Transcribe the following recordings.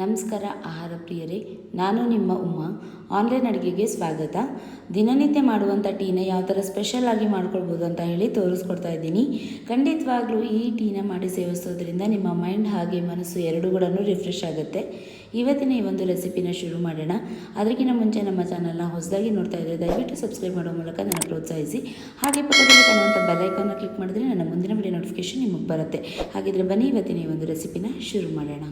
ನಮಸ್ಕಾರ, ಆಹಾರ ಪ್ರಿಯರೇ, ನಾನು ನಿಮ್ಮ ಉಮಾ. ಆನ್ಲೈನ್ ಅಡುಗೆಗೆ ಸ್ವಾಗತ. ದಿನನಿತ್ಯ ಮಾಡುವಂಥ ಟೀನ ಯಾವ ಥರ ಸ್ಪೆಷಲ್ ಆಗಿ ಮಾಡ್ಕೊಳ್ಬೋದು ಅಂತ ಹೇಳಿ ತೋರಿಸ್ಕೊಡ್ತಾ ಇದ್ದೀನಿ. ಖಂಡಿತವಾಗ್ಲೂ ಈ ಟೀನ ಮಾಡಿ ಸೇವಿಸೋದ್ರಿಂದ ನಿಮ್ಮ ಮೈಂಡ್ ಹಾಗೆ ಮನಸ್ಸು ಎರಡೂ ಕೂಡ ರಿಫ್ರೆಶ್ ಆಗುತ್ತೆ. ಇವತ್ತಿನ ಈ ಒಂದು ರೆಸಿಪಿನ ಶುರು ಮಾಡೋಣ. ಅದಕ್ಕಿಂತ ಮುಂಚೆ ನಮ್ಮ ಚಾನಲ್ನ ಹೊಸದಾಗಿ ನೋಡ್ತಾ ಇದ್ದರೆ ದಯವಿಟ್ಟು ಸಬ್ಸ್ಕ್ರೈಬ್ ಮಾಡೋ ಮೂಲಕ ನನ್ನ ಪ್ರೋತ್ಸಾಹಿಸಿ. ಹಾಗೆ ಪಕ್ಕದಲ್ಲಿ ಕಾಣುವಂಥ ಬೆಲ್ಲೈಕನ್ನ ಕ್ಲಿಕ್ ಮಾಡಿದ್ರೆ ನನ್ನ ಮುಂದಿನ ವಿಡಿಯೋ ನೋಟಿಫಿಕೇಶನ್ ನಿಮಗೆ ಬರುತ್ತೆ. ಹಾಗಿದ್ರೆ ಬನ್ನಿ ಇವತ್ತಿನ ಈ ಒಂದು ರೆಸಿಪಿನ ಶುರು ಮಾಡೋಣ.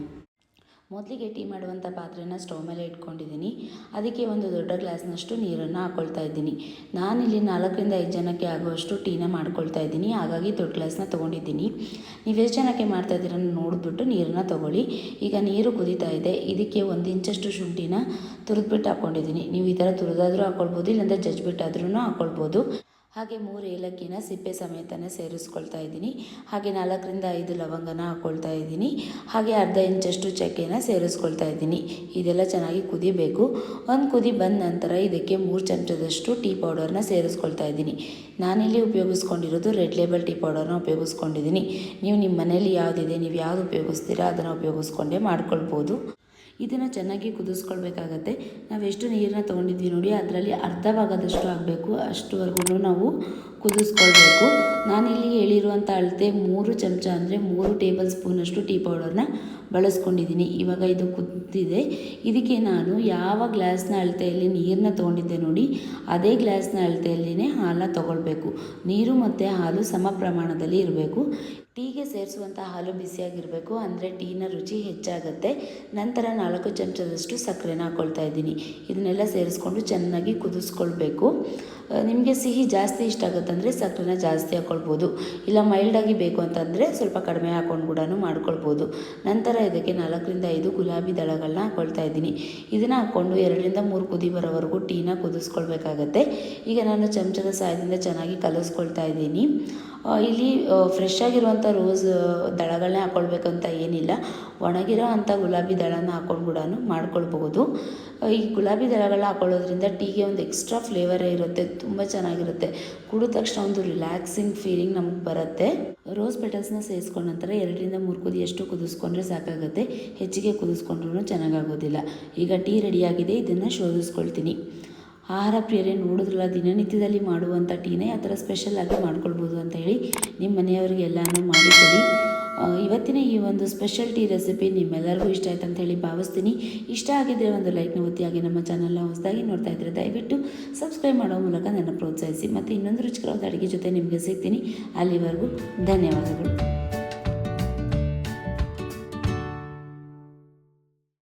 ಮೊದಲಿಗೆ ಟೀ ಮಾಡುವಂಥ ಪಾತ್ರೆನ ಸ್ಟವ್ ಮೇಲೆ ಇಟ್ಕೊಂಡಿದ್ದೀನಿ. ಅದಕ್ಕೆ ಒಂದು ದೊಡ್ಡ ಗ್ಲಾಸ್ನಷ್ಟು ನೀರನ್ನು ಹಾಕ್ಕೊಳ್ತಾ ಇದ್ದೀನಿ. ನಾನಿಲ್ಲಿ ನಾಲ್ಕರಿಂದ ಐದು ಜನಕ್ಕೆ ಆಗುವಷ್ಟು ಟೀನ ಮಾಡ್ಕೊಳ್ತಾ ಇದ್ದೀನಿ. ಹಾಗಾಗಿ ದೊಡ್ಡ ಗ್ಲಾಸ್ನ ತೊಗೊಂಡಿದ್ದೀನಿ. ನೀವು ಎಷ್ಟು ಜನಕ್ಕೆ ಮಾಡ್ತಾ ಇದ್ದೀರ ನೋಡಿಬಿಟ್ಟು ನೀರನ್ನು ತೊಗೊಳ್ಳಿ. ಈಗ ನೀರು ಕುದೀತಾ ಇದೆ. ಇದಕ್ಕೆ ಒಂದು ಇಂಚಷ್ಟು ಶುಂಠಿನ ತುರಿದ್ಬಿಟ್ಟು ಹಾಕ್ಕೊಂಡಿದ್ದೀನಿ ನೀವು ಈ ಥರ ತುರಿದಾದರೂ ಹಾಕ್ಕೊಳ್ಬೋದು ಇಲ್ಲಾಂದರೆ ಜಜ್ಬಿಟ್ಟಾದ್ರೂ ಹಾಕ್ಕೊಳ್ಬೋದು ಹಾಗೆ ಮೂರು ಏಲಕ್ಕಿನ ಸಿಪ್ಪೆ ಸಮೇತನೇ ಸೇರಿಸ್ಕೊಳ್ತಾ ಇದ್ದೀನಿ. ಹಾಗೆ ನಾಲ್ಕರಿಂದ ಐದು ಲವಂಗನ ಹಾಕ್ಕೊಳ್ತಾ ಇದ್ದೀನಿ. ಹಾಗೆ ಅರ್ಧ ಇಂಚಷ್ಟು ಚಕ್ಕೆನ ಸೇರಿಸ್ಕೊಳ್ತಾ ಇದ್ದೀನಿ. ಇದೆಲ್ಲ ಚೆನ್ನಾಗಿ ಕುದಿಬೇಕು. ಒಂದು ಕುದಿ ಬಂದ ನಂತರ ಇದಕ್ಕೆ ಮೂರು ಚಮಚದಷ್ಟು ಟೀ ಪೌಡರ್ನ ಸೇರಿಸ್ಕೊಳ್ತಾ ಇದ್ದೀನಿ. ನಾನಿಲ್ಲಿ ಉಪಯೋಗಿಸ್ಕೊಂಡಿರೋದು ರೆಡ್ ಲೇಬಲ್ ಟೀ ಪೌಡರ್ನ ಉಪಯೋಗಿಸ್ಕೊಂಡಿದ್ದೀನಿ. ನೀವು ನಿಮ್ಮ ಮನೇಲಿ ಯಾವುದಿದೆ, ನೀವು ಯಾವುದು ಉಪಯೋಗಿಸ್ತೀರಾ, ಅದನ್ನು ಉಪಯೋಗಿಸ್ಕೊಂಡೇ ಮಾಡ್ಕೊಳ್ಬೋದು. ಇದನ್ನು ಚೆನ್ನಾಗಿ ಕುದಿಸ್ಕೊಳ್ಬೇಕಾಗತ್ತೆ. ನಾವು ಎಷ್ಟು ನೀರನ್ನ ತೊಗೊಂಡಿದ್ವಿ ನೋಡಿ, ಅದರಲ್ಲಿ ಅರ್ಧ ಭಾಗದಷ್ಟು ಆಗಬೇಕು. ಅಷ್ಟುವರೆಗೂ ನಾವು ಕುದಿಸ್ಕೊಳ್ಬೇಕು. ನಾನಿಲ್ಲಿ ಹೇಳಿರುವಂಥ ಅಳತೆ ಮೂರು ಚಮಚ ಅಂದರೆ ಮೂರು ಟೇಬಲ್ ಸ್ಪೂನಷ್ಟು ಟೀ ಪೌಡರ್ನ ಬಳಸ್ಕೊಂಡಿದ್ದೀನಿ. ಇವಾಗ ಇದು ಕುದ್ದಿದೆ. ಇದಕ್ಕೆ ನಾನು ಯಾವ ಗ್ಲಾಸ್ನ ಅಳತೆಯಲ್ಲಿ ನೀರನ್ನ ತೊಗೊಂಡಿದ್ದೆ ನೋಡಿ, ಅದೇ ಗ್ಲಾಸ್ನ ಅಳತೆಯಲ್ಲಿನೇ ಹಾಲನ್ನ ತೊಗೊಳ್ಬೇಕು. ನೀರು ಮತ್ತು ಹಾಲು ಸಮ ಪ್ರಮಾಣದಲ್ಲಿ ಇರಬೇಕು. ಟೀಗೆ ಸೇರಿಸುವಂಥ ಹಾಲು ಬಿಸಿಯಾಗಿರಬೇಕು, ಅಂದರೆ ಟೀನ ರುಚಿ ಹೆಚ್ಚಾಗುತ್ತೆ. ನಂತರ ನಾಲ್ಕು ಚಮಚದಷ್ಟು ಸಕ್ಕರೆನ ಹಾಕ್ಕೊಳ್ತಾ ಇದ್ದೀನಿ. ಇದನ್ನೆಲ್ಲ ಸೇರಿಸ್ಕೊಂಡು ಚೆನ್ನಾಗಿ ಕುದಿಸ್ಕೊಳ್ಬೇಕು. ನಿಮಗೆ ಸಿಹಿ ಜಾಸ್ತಿ ಇಷ್ಟ ಆಗುತ್ತಂದರೆ ಸಕ್ಕರೆನ ಜಾಸ್ತಿ ಹಾಕ್ಕೊಳ್ಬೋದು ಇಲ್ಲ ಮೈಲ್ಡಾಗಿ ಬೇಕು ಅಂತಂದರೆ ಸ್ವಲ್ಪ ಕಡಿಮೆ ಹಾಕ್ಕೊಂಡು ಕೂಡ ಮಾಡ್ಕೊಳ್ಬೋದು. ನಂತರ ಇದಕ್ಕೆ ನಾಲ್ಕರಿಂದ ಐದು ಗುಲಾಬಿ ದಳಗಳನ್ನ ಹಾಕ್ಕೊಳ್ತಾ ಇದ್ದೀನಿ. ಇದನ್ನು ಹಾಕ್ಕೊಂಡು ಎರಡರಿಂದ ಮೂರು ಕುದಿ ಬರೋವರೆಗೂ ಟೀನ ಕುದಿಸ್ಕೊಳ್ಬೇಕಾಗತ್ತೆ. ಈಗ ನಾನು ಚಮಚದ ಸಹಾಯದಿಂದ ಚೆನ್ನಾಗಿ ಕಲಿಸ್ಕೊಳ್ತಾ ಇದ್ದೀನಿ. ಇಲ್ಲಿ ಫ್ರೆಶ್ ಆಗಿರುವಂಥ ರೋಸ್ ದಳಗಳನ್ನೇ ಹಾಕ್ಕೊಳ್ಬೇಕಂತ ಏನಿಲ್ಲ. ಒಣಗಿರೋ ಅಂಥ ಗುಲಾಬಿ ದಳನ ಹಾಕ್ಕೊಂಡು ಕೂಡ ಮಾಡ್ಕೊಳ್ಬಹುದು. ಈ ಗುಲಾಬಿ ದಳಗಳನ್ನ ಹಾಕೊಳ್ಳೋದ್ರಿಂದ ಟೀಗೆ ಒಂದು ಎಕ್ಸ್ಟ್ರಾ ಫ್ಲೇವರೇ ಇರುತ್ತೆ, ತುಂಬ ಚೆನ್ನಾಗಿರುತ್ತೆ. ಕುಡಿದ ತಕ್ಷಣ ಒಂದು ರಿಲ್ಯಾಕ್ಸಿಂಗ್ ಫೀಲಿಂಗ್ ನಮಗೆ ಬರುತ್ತೆ. ರೋಸ್ ಪೆಟಲ್ಸ್ನ ಸೇರಿಸ್ಕೊಂಡ ನಂತರ ಎರಡರಿಂದ ಮೂರು ಕುದಿಯಷ್ಟು ಕುದಿಸ್ಕೊಂಡ್ರೆ ಸಾಕಾಗುತ್ತೆ. ಹೆಚ್ಚಿಗೆ ಕುದಿಸ್ಕೊಂಡ್ರೂ ಚೆನ್ನಾಗಾಗೋದಿಲ್ಲ. ಈಗ ಟೀ ರೆಡಿಯಾಗಿದೆ ಇದನ್ನು ಶೋಧಿಸ್ಕೊಳ್ತೀನಿ. ಆಹಾರ ಪ್ರಿಯರೇ, ನೋಡಿದ್ರಲ್ಲ, ದಿನನಿತ್ಯದಲ್ಲಿ ಮಾಡುವಂಥ ಟೀನೇ ಆ ಥರ ಸ್ಪೆಷಲಾಗಿ ಮಾಡ್ಕೊಳ್ಬೋದು ಅಂತ ಹೇಳಿ ನಿಮ್ಮ ಮನೆಯವರಿಗೆ ಎಲ್ಲನೂ ಮಾಡಿಕೊಡಿ ಇವತ್ತಿನ ಈ ಒಂದು ಸ್ಪೆಷಲ್ ರೆಸಿಪಿ ನಿಮ್ಮೆಲ್ಲರಿಗೂ ಇಷ್ಟ ಆಯ್ತು ಅಂತ ಹೇಳಿ ಭಾವಿಸ್ತೀನಿ. ಇಷ್ಟ ಆಗಿದ್ದರೆ ಒಂದು ಲೈಕ್ನ ಒತ್ತಿಯಾಗಿ ನಮ್ಮ ಚಾನಲ್ನ ಹೊಸದಾಗಿ ನೋಡ್ತಾ ಇದ್ದರೆ ದಯವಿಟ್ಟು ಸಬ್ಸ್ಕ್ರೈಬ್ ಮಾಡೋ ಮೂಲಕ ನನ್ನ ಪ್ರೋತ್ಸಾಹಿಸಿ. ಮತ್ತು ಇನ್ನೊಂದು ರುಚಿಕರವಾದ ಅಡುಗೆ ಜೊತೆ ನಿಮಗೆ ಸಿಗ್ತೀನಿ. ಅಲ್ಲಿವರೆಗೂ ಧನ್ಯವಾದಗಳು.